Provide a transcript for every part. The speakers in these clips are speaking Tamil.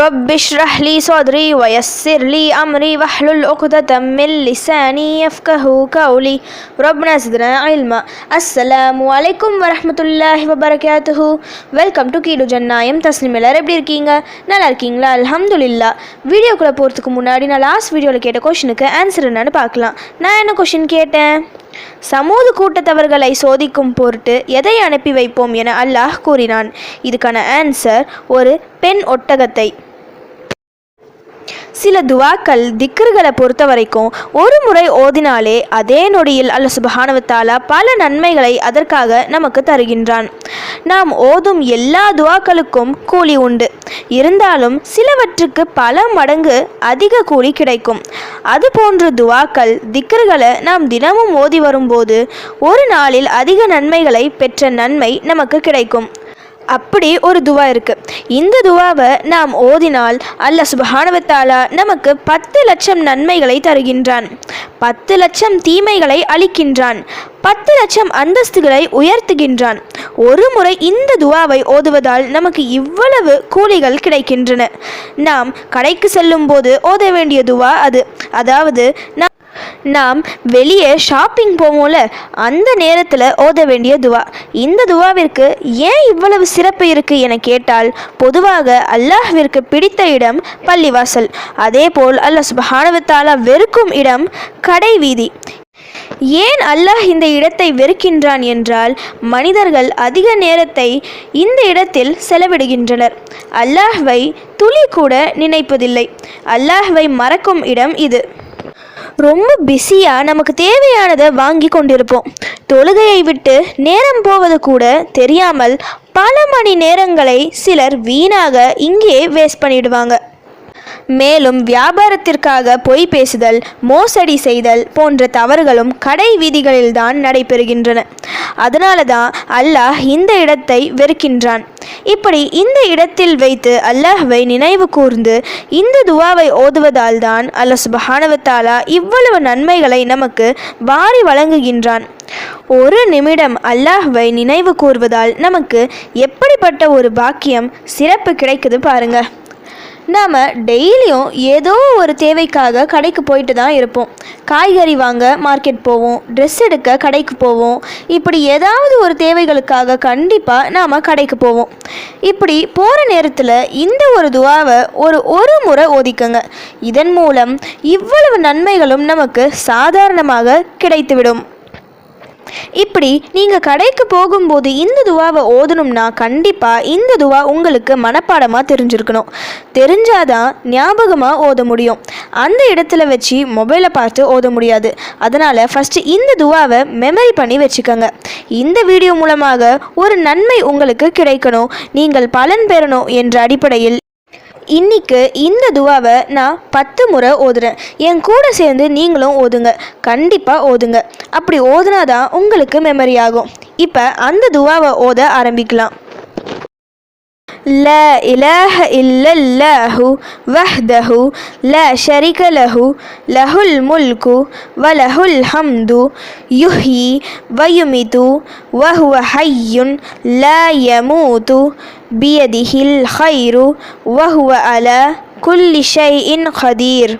رب اشرح لي صدري ويسر لي أمري واحلل عقدة من لساني يفقه قولي ربنا زدنا علما السلام عليكم ورحمة الله وبركاته வெல்கம் டு கீடு ஜன்னாயம் தஸ்லிம் எல்லாரும் எப்படி இருக்கீங்க நல்லா இருக்கீங்களா அல்ஹம்துலில்லா வீடியோக்குள்ளே போகிறதுக்கு முன்னாடி நான் லாஸ்ட் வீடியோவில் கேட்ட கொஷனுக்கு ஆன்சர் என்னன்னு பார்க்கலாம் நான் என்ன கொஷின் கேட்டேன் சமூக கூட்டத்தவர்களை சோதிக்கும் பொருட்டு எதை அனுப்பி வைப்போம் என அல்லாஹ் கூறினான் இதுக்கான ஆன்சர் ஒரு பெண் ஒட்டகத்தை சில துவாக்கள் திக்ருகளை பொறுத்த வரைக்கும் ஒரு முறை ஓதினாலே அதே நொடியில் அல்ல சுபஹானவத்தாலா பல நன்மைகளை அதற்காக நமக்கு தருகின்றான். நாம் ஓதும் எல்லா துவாக்களுக்கும் கூலி உண்டு. இருந்தாலும் சிலவற்றுக்கு பல மடங்கு அதிக கூலி கிடைக்கும். அதுபோன்ற துவாக்கள் திக்ருகளை நாம் தினமும் ஓதி வரும்போது ஒரு நாளில் அதிக நன்மைகளை பெற்ற நன்மை நமக்கு கிடைக்கும். அப்படி ஒரு துவா இருக்கு. இந்த துவாவை நாம் ஓதினால் அல்ல சுபஹானவத்தாலா நமக்கு பத்து லட்சம் நன்மைகளை தருகின்றான். பத்து லட்சம் தீமைகளை அளிக்கின்றான். பத்து லட்சம் அந்தஸ்துகளை உயர்த்துகின்றான். ஒரு முறை இந்த துவாவை ஓதுவதால் நமக்கு இவ்வளவு கூலிகள் கிடைக்கின்றன. நாம் கடைக்கு செல்லும் போது ஓத வேண்டிய துவா அது. அதாவது நாம் வெளியே ஷாப்பிங் போவோம்ல அந்த நேரத்தில் ஓத வேண்டிய துவா. இந்த துவாவிற்கு ஏன் இவ்வளவு சிறப்பு இருக்கு என கேட்டால் பொதுவாக அல்லாஹ்விற்கு பிடித்த இடம் பள்ளிவாசல். அதேபோல் அல்லாஹ் சுபஹானவத்தாலா வெறுக்கும் இடம் கடை வீதி. ஏன் அல்லாஹ் இந்த இடத்தை வெறுக்கின்றான் என்றால் மனிதர்கள் அதிக நேரத்தை இந்த இடத்தில் செலவிடுகின்றனர். அல்லாஹ்வை துளி கூட நினைப்பதில்லை. அல்லாஹ்வை மறக்கும் இடம் இது. ரொம்ப பிஸியாக நமக்கு தேவையானதை வாங்கி கொண்டிருப்போம். தொழுகையை விட்டு நேரம் போவது கூட தெரியாமல் பல மணி நேரங்களை சிலர் வீணாக இங்கே வேஸ்ட் பண்ணிடுவாங்க. மேலும் வியாபாரத்திற்காக பொய் பேசுதல் மோசடி செய்தல் போன்ற தவறுகளும் கடை வீதிகளில்தான் நடைபெறுகின்றன. அதனால தான் அல்லாஹ் இந்த இடத்தை வெறுக்கின்றான். இப்படி இந்த இடத்தில் வைத்து அல்லாஹ்வை நினைவு கூர்ந்து இந்த துவாவை ஓதுவதால் தான் அல்லாஹ் சுபஹானவத்தாலா இவ்வளவு நன்மைகளை நமக்கு வாரி வழங்குகின்றான். ஒரு நிமிடம் அல்லாஹ்வை நினைவு கூர்வதால் நமக்கு எப்படிப்பட்ட ஒரு பாக்கியம் சிறப்பு கிடைக்குது பாருங்கள் நாம் டெய்லியும் ஏதோ ஒரு தேவைக்காக கடைக்கு போயிட்டு தான் இருப்போம். காய்கறி வாங்க மார்க்கெட் போவோம். ட்ரெஸ் எடுக்க கடைக்கு போவோம். இப்படி ஏதாவது ஒரு தேவைகளுக்காக கண்டிப்பாக நாம் கடைக்கு போவோம். இப்படி போகிற நேரத்தில் இந்த ஒரு துவாவை ஒரு ஒரு முறை ஓதிக்கங்க. இதன் மூலம் இவ்வளவு நன்மைகளும் நமக்கு சாதாரணமாக கிடைத்துவிடும். இப்படி நீங்கள் கடைக்கு போகும்போது இந்த துவாவை ஓதணும்னா கண்டிப்பாக இந்த துவா உங்களுக்கு மனப்பாடமாக தெரிஞ்சிருக்கணும். தெரிஞ்சாதான் ஞாபகமாக ஓத முடியும். அந்த இடத்துல வச்சு மொபைலை பார்த்து ஓத முடியாது. அதனால் ஃபஸ்ட்டு இந்த துவாவை மெமரி பண்ணி வச்சுக்கோங்க. இந்த வீடியோ மூலமாக ஒரு நன்மை உங்களுக்கு கிடைக்கணும். நீங்கள் பலன் பெறணும் என்ற அடிப்படையில் இன்னைக்கு இந்த துவாவை நான் பத்து முறை ஓதுறேன். என் கூட சேர்ந்து நீங்களும் ஓதுங்க. கண்டிப்பாக ஓதுங்க. அப்படி ஓதுனாதான் உங்களுக்கு மெமரி ஆகும். இப்போ அந்த துவாவை ஓத ஆரம்பிக்கலாம். لا إله إلا الله وحده لا شريك له له الملك وله الحمد يحيي ويميت وهو حي لا يموت بيده الخير وهو على كل شيء قدير.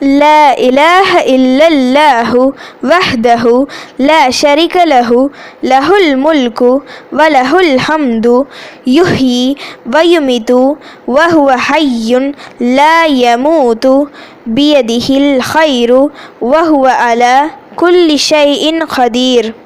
لا إله إلا الله وحده لا شريك له له الملك وله الحمد يحيي ويميت وهو حي لا يموت بيده الخير وهو على كل شيء قدير.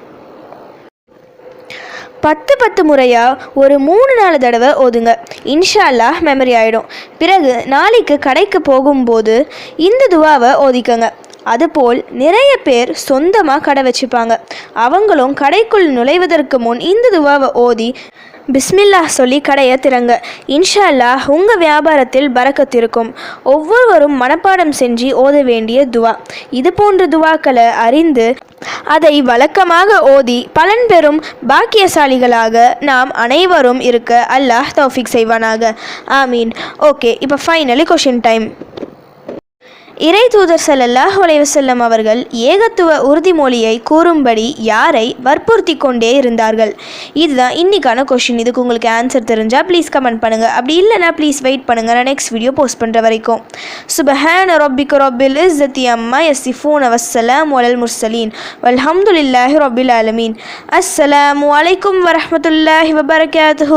பத்து பத்து முறையாக ஒரு மூணு நாலு தடவை ஓதுங்க. இன்ஷா அல்லாஹ் மெமரி ஆகிடும் பிறகு நாளைக்கு கடைக்கு போகும்போது இந்த துவாவை ஓதிக்கங்க. அதுபோல் நிறைய பேர் சொந்தமாக கடை வச்சுப்பாங்க. அவங்களும் கடைக்குள் நுழைவதற்கு முன் இந்த துவாவை ஓதி பிஸ்மில்லாஹ் சொல்லி கடையை திறங்க. இன்ஷா அல்லாஹ் உங்கள் வியாபாரத்தில் பறக்கத் இருக்கும். ஒவ்வொருவரும் மனப்பாடம் செஞ்சு ஓத வேண்டிய துவா. இது போன்ற துவாக்களை அறிந்து அதை வழக்கமாக ஓதி பலன் பெறும் பாக்கியசாலிகளாக நாம் அனைவரும் இருக்க அல்லாஹ் தௌஃபிக் செய்வானாக. ஆமீன். ஓகே இப்போ ஃபைனலி கொஷின் டைம் இறை தூதர் செல்லல்லாஹ் அலைஹி அவர்கள் ஏகத்துவ உறுதிமொழியை கூறும்படி யாரை வற்புறுத்தி கொண்டே இருந்தார்கள்? இதுதான் இன்னைக்கான கொஷின் இதுக்கு உங்களுக்கு ஆன்சர் தெரிஞ்சால் ப்ளீஸ் கமெண்ட் பண்ணுங்கள் அப்படி இல்லைனா ப்ளீஸ் வெயிட் பண்ணுங்கள் நான் நெக்ஸ்ட் வீடியோ போஸ்ட் பண்ணுற வரைக்கும். சுபஹான ரொபிக் ரொபில் இஸ்ஸத்தி அம்மா எஸ்ஸிஃபூன் வசலாம் ஒலல் முர்சலீன் வல்ஹம்துலில்லாஹி ரொபில் ஆலமீன். அஸ்ஸலாம் அலைக்கும் வரமத்துல்லாஹி வபரகாத்து